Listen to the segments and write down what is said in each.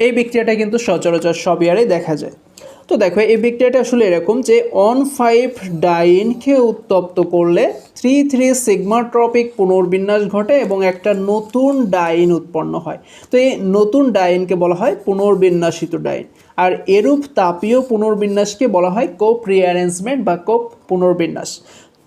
এই বিক্রিয়াটা কিন্তু সচরাচর সব ইয়ারেই দেখা যায়। তো দেখো, এই বিক্রিয়াটা আসলে এরকম যে অন ফাইভ ডাইনকে উত্তপ্ত করলে থ্রি থ্রি সিগমাট্রপিক পুনর্বিন্যাস ঘটে এবং একটা নতুন ডাইন উৎপন্ন হয়। তো এই নতুন ডাইনকে বলা হয় পুনর্বিন্যাসিত ডাইন আর এরূপ তাপীয় পুনর্বিন্যাসকে বলা হয় কোপ রিঅ্যারেঞ্জমেন্ট বা কোপ পুনর্বিন্যাস।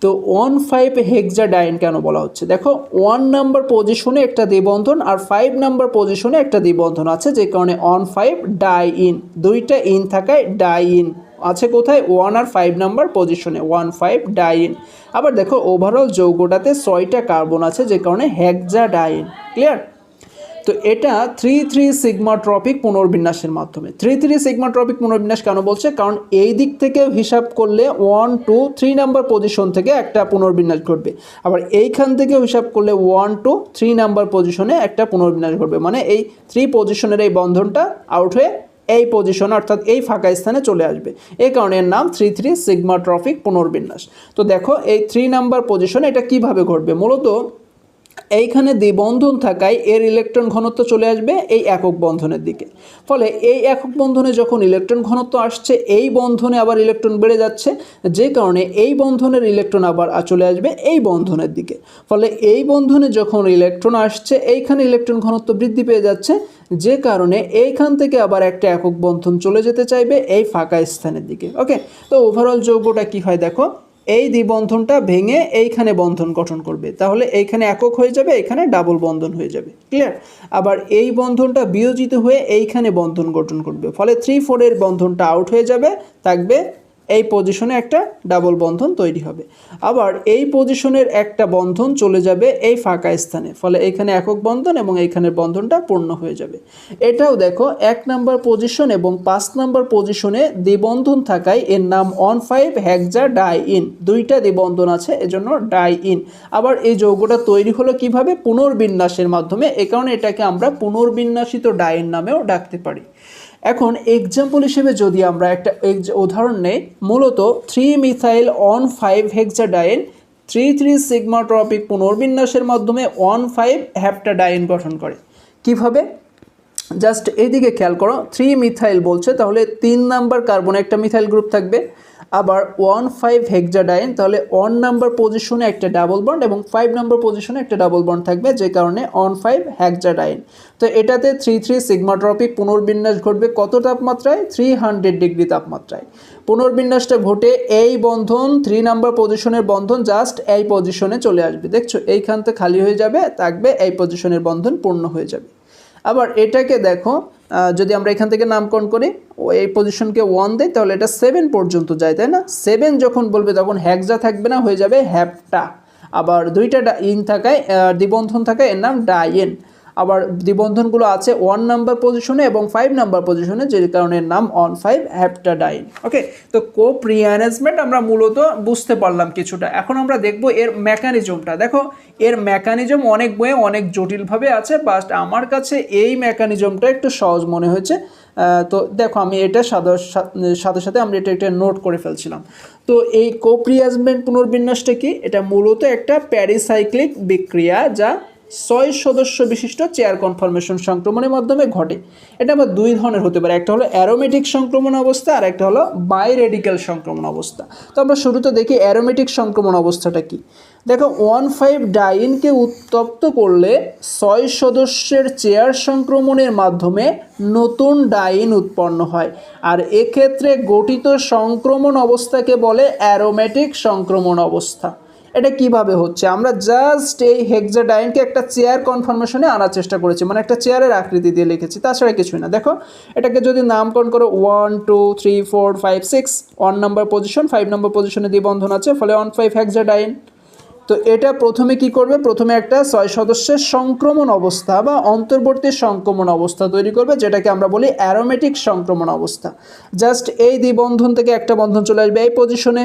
তো ওয়ান ফাইভ হেক্সা ডাইন কেন বলা হচ্ছে? দেখো ওয়ান নাম্বার পজিশনে একটা দ্বিবন্ধন আর ফাইভ নাম্বার পজিশনে একটা দ্বিবন্ধন আছে, যে কারণে ওয়ান ফাইভ ডাই ইন দুইটা ইন থাকায় ডাই ইন আছে কোথায়? ওয়ান আর ফাইভ নাম্বার পজিশনে ওয়ান ফাইভ ডাই ইন আবার দেখো ওভারঅল যৌগটাতে ছয়টা কার্বন আছে, যে কারণে হেক্সা ডাইন ক্লিয়ার তো এটা থ্রি থ্রি সিগমা সিগমাট্রপিক পুনর্বিন্যাসের মাধ্যমে। থ্রি থ্রি সিগমা সিগমাট্রপিক পুনর্বিন্যাস কেন বলছে? কারণ এই দিক থেকে হিসাব করলে one two three number position থেকে একটা পুনর্বিন্যাস ঘটবে। আবার এইখান থেকে হিসাব করলে ওয়ান টু থ্রি নাম্বার পজিশনে একটা পুনর্বিন্যাস ঘটবে। মানে এই থ্রি পজিশনের এই বন্ধনটা আউট হয়ে এই পজিশন অর্থাৎ এই ফাঁকা স্থানে চলে আসবে। এই কারণে এর নাম থ্রি থ্রি সিগমাট্রফিক পুনর্বিন্যাস। তো দেখো এই থ্রি নাম্বার পজিশনে এটা কীভাবে ঘটবে? মূলত এইখানে দ্বিবন্ধন থাকায় এর ইলেকট্রন ঘনত্ব চলে আসবে এই একক বন্ধনের দিকে। ফলে এই একক বন্ধনে যখন ইলেকট্রন ঘনত্ব আসছে, এই বন্ধনে আবার ইলেকট্রন বেড়ে যাচ্ছে, যে কারণে এই বন্ধনের ইলেকট্রন আবার চলে আসবে এই বন্ধনের দিকে। ফলে এই বন্ধনে যখন ইলেকট্রন আসছে, এইখানে ইলেকট্রন ঘনত্ব বৃদ্ধি পেয়ে যাচ্ছে, যে কারণে এইখান থেকে আবার একটা একক বন্ধন চলে যেতে চাইবে এই ফাঁকা স্থানের দিকে। ওকে তো ওভারঅল যৌগটা কি হয় দেখো? এই দ্বিবন্ধনটা ভেঙে এইখানে বন্ধন গঠন করবে। তাহলে এইখানে একক হয়ে যাবে এখানে ডাবল বন্ধন হয়ে যাবে। ক্লিয়ার আবার এই বন্ধনটা বিয়োজিত হয়ে এইখানে বন্ধন গঠন করবে। ফলে থ্রি ফোরের বন্ধনটা আউট হয়ে যাবে, থাকবে এই পজিশনে একটা ডাবল বন্ধন তৈরি হবে। আবার এই পজিশনের একটা বন্ধন চলে যাবে এই ফাঁকা স্থানে, ফলে এইখানে একক বন্ধন এবং এইখানের বন্ধনটা পূর্ণ হয়ে যাবে। এটাও দেখো, এক নাম্বার পজিশন এবং পাঁচ নাম্বার পজিশনে দ্বিবন্ধন থাকায় এর নাম অন ফাইভ হ্যাকজা ডাই ইন দুইটা দ্বিবন্ধন আছে, এজন্য ডাই ইন আবার এই যৌগটা তৈরি হলো কীভাবে? পুনর্বিন্যাসের মাধ্যমে, এ কারণে এটাকে আমরা পুনর্বিন্যাসিত ডাইন নামেও ডাকতে পারি। এখন এক্সাম্পল হিসেবে যদি আমরা একটা উদাহরণ নেই, মূলত three methyl one five hexadiene three three sigmatropic পুনর্বিন্যাসের মাধ্যমে ওয়ান ফাইভ হ্যাপটাডাইন গঠন করে। কীভাবে? জাস্ট এইদিকে খেয়াল করো থ্রি মিথাইল বলছে, তাহলে তিন নাম্বার কার্বনে একটা মিথাইল গ্রুপ থাকবে, আবার ওয়ান ফাইভ হেক্সাডাইন তাহলে ওয়ান নাম্বার পজিশনে একটা ডাবল বন্ড এবং ফাইভ নাম্বার পজিশনে একটা ডাবল বন্ড থাকবে, যে কারণে ওয়ান ফাইভ হেক্সাডাইন তো এটাতে থ্রি থ্রি সিগমাট্রপিক পুনর্বিন্যাস ঘটবে কত তাপমাত্রায়? থ্রি হান্ড্রেড ডিগ্রি তাপমাত্রায়। পুনর্বিন্যাসটা ঘটে এই বন্ধন থ্রি নাম্বার পজিশনের বন্ধন জাস্ট এই পজিশনে চলে আসবে। দেখছ, এইখান থেকে খালি হয়ে যাবে, থাকবে এই পজিশনের বন্ধন পূর্ণ হয়ে যাবে। আবার এটাকে দেখো যদি আমরা এখান থেকে নামকরণ করি এই পজিশনকে ওয়ান দেয়, তাহলে এটা সেভেন পর্যন্ত যায়, তাই না? সেভেন যখন বলবে, তখন হ্যাকজা থাকবে না, হয়ে যাবে হ্যাপটা আবার দুইটা ইন থাকায় দিবন্ধন থাকায় এর নাম ডাইয়েন আবার দ্বিবন্ধনগুলো আছে ওয়ান নাম্বার পজিশনে এবং ফাইভ নাম্বার পজিশনে যে কারণে নাম অন ফাইভ হ্যাপটাডাইন ওকে তো কোপ রিঅ্যারেঞ্জমেন্ট আমরা মূলত বুঝতে পারলাম কিছুটা। এখন আমরা দেখব এর মেকানিজমটা দেখো, এর মেকানিজম অনেক বইয়ে অনেক জটিলভাবে আছে বাট আমার কাছে এই মেকানিজমটা একটু সহজ মনে হয়েছে। তো দেখো, আমি এটা সাথে সাথে আমরা এটা একটা নোট করে ফেলছিলাম। তো এই কোপ রিঅ্যারেঞ্জমেন্ট পুনর্বিন্যাসটা কি? এটা মূলত একটা প্যারিসাইক্লিক বিক্রিয়া যা ছয় সদস্য বিশিষ্ট চেয়ার কনফার্মেশন সংক্রমণের মাধ্যমে ঘটে। এটা আবার দুই ধরনের হতে পারে। একটা হলো অ্যারোমেটিক সংক্রমণ অবস্থা, আর একটা হলো বাইরেডিক্যাল সংক্রমণ অবস্থা। তো আমরা শুরুতে দেখি অ্যারোমেটিক সংক্রমণ অবস্থাটা কি। দেখো ওয়ান ফাইভ ডাইনকে উত্তপ্ত করলে ছয় সদস্যের চেয়ার সংক্রমণের মাধ্যমে নতুন ডাইন উৎপন্ন হয়। আর এক্ষেত্রে গঠিত সংক্রমণ অবস্থাকে বলে অ্যারোমেটিক সংক্রমণ অবস্থা। এটা কীভাবে হচ্ছে? আমরা জাস্ট এই হেক্সাডাইনকে একটা চেয়ার কনফার্মেশনে আনার চেষ্টা করেছি মানে একটা চেয়ারের আকৃতি দিয়ে লিখেছি, তাছাড়া কিছুই না। দেখো, এটাকে যদি নামকরণ করো one two three four five six one number position five number পজিশনে দিয়ে দ্বিবন্ধন আছে, ফলে ওয়ান ফাইভ হেক্সাডাইন তো এটা প্রথমে কি করবে? প্রথমে একটা ছয় সদস্যের সংক্রমণ অবস্থা বা অন্তর্বর্তী সংক্রমণ অবস্থা তৈরি করবে, যেটাকে আমরা বলি অ্যারোমেটিক সংক্রমণ অবস্থা। জাস্ট এই দ্বিবন্ধন থেকে একটা বন্ধন চলে আসবে এই পজিশনে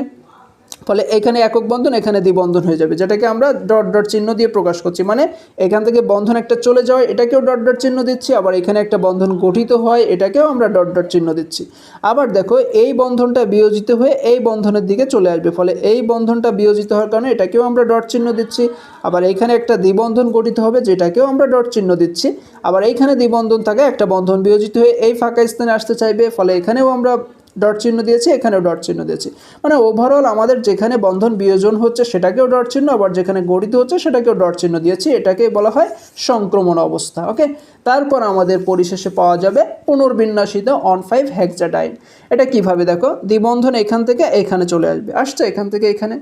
ফলে এখানে একক বন্ধন, এখানে দ্বিবন্ধন হয়ে যাবে। যেটাকে আমরা ডট ডট চিহ্ন দিয়ে প্রকাশ করছি। মানে এখান থেকে বন্ধন একটা চলে যাওয়া এটাকেও ডট ডট চিহ্ন দিচ্ছি। আবার এখানে একটা বন্ধন গঠিত হয়, এটাকেও আমরা ডট ডট চিহ্ন দিচ্ছি। আবার দেখো, এই বন্ধনটা বিয়োজিত হয়ে এই বন্ধনের দিকে চলে আসবে। ফলে এই বন্ধনটা বিয়োজিত হওয়ার কারণে এটাকেও আমরা ডট চিহ্ন দিচ্ছি। আবার এইখানে একটা দ্বিবন্ধন গঠিত হবে, যেটাকেও আমরা ডট চিহ্ন দিচ্ছি। আবার এইখানে দ্বিবন্ধন থাকে, একটা বন্ধন বিয়োজিত হয়ে এই ফাঁকা স্থানে আসতে চাইবে। ফলে এখানেও আমরা ডট চিহ্ন দিয়েছি, এখানেও ডট চিহ্ন দিয়েছি। মানে ওভারঅল আমাদের যেখানে বন্ধন বিয়োজন হচ্ছে সেটাকেও ডট চিহ্ন, আবার যেখানে গঠিত হচ্ছে সেটাকেও ডট চিহ্ন দিয়েছি, এটাকেই বলা হয় সংক্রমণ অবস্থা ওকে তারপর আমাদের পরিশেষে পাওয়া যাবে পুনর্বিন্যাসিত অন ফাইভ হেক্সাডাইন এটা কীভাবে দেখো? দ্বিবন্ধন এখান থেকে এখানে চলে আসবে। আসছে এখান থেকে এখানে।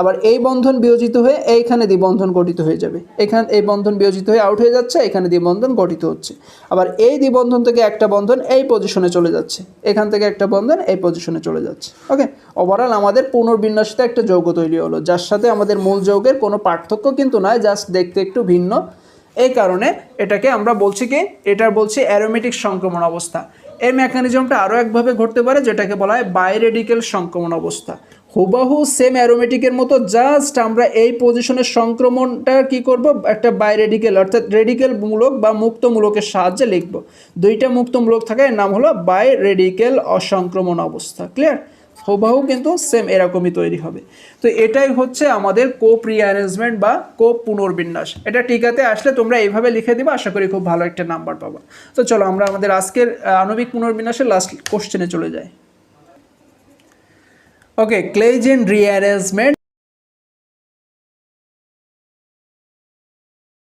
আবার এই বন্ধন বিয়োজিত হয়ে এইখানে দ্বিবন্ধন গঠিত হয়ে যাবে। এখানে এই বন্ধন বিয়োজিত হয়ে আউট হয়ে যাচ্ছে, এখানে দ্বিবন্ধন গঠিত হচ্ছে। আবার এই দ্বিবন্ধন থেকে একটা বন্ধন এই পজিশনে চলে যাচ্ছে। এখান থেকে একটা বন্ধন এই পজিশনে চলে যাচ্ছে। ওকে ওভারঅল আমাদের পুনর্বিন্যাসিত একটা যৌগ তৈরি হলো, যার সাথে আমাদের মূল যৌগের কোনো পার্থক্য কিন্তু নয় জাস্ট দেখতে একটু ভিন্ন। এই কারণে এটাকে আমরা বলছি কি? এটার বলছি অ্যারোমেটিক সংক্রমণ অবস্থা। এই মেকানিজমটা আরও একভাবে ঘটতে পারে, যেটাকে বলা হয় বাইরেডিক্যাল সংক্রমণ অবস্থা। হুবাহু সেম অ্যারোমেটিকের মতো জাস্ট আমরা এই পজিশনের সংক্রমণটা কি করব? একটা বাইরেডিক্যাল অর্থাৎ রেডিক্যাল মূলক বা মুক্তমূলকের সাহায্যে লিখব। দুইটা মুক্তমূলক থাকে এর নাম হলো বাইরেডিক্যাল অসংক্রমণ অবস্থা ক্লিয়ার হুবাহু কিন্তু সেম এরকমই তৈরি হবে। তো এটাই হচ্ছে আমাদের কোপ রিঅ্যারেঞ্জমেন্ট বা কোপ পুনর্বিন্যাস এটা টিকাতে আসলে তোমরা এইভাবে লিখে দিবে, আশা করি খুব ভালো একটা নাম্বার পাবো। তো চলো আমরা আমাদের আজকের আণবিক পুনর্বিন্যাসের লাস্ট কোশ্চেনে চলে যাই। ওকে ক্লেজেন রিঅ্যারেঞ্জমেন্ট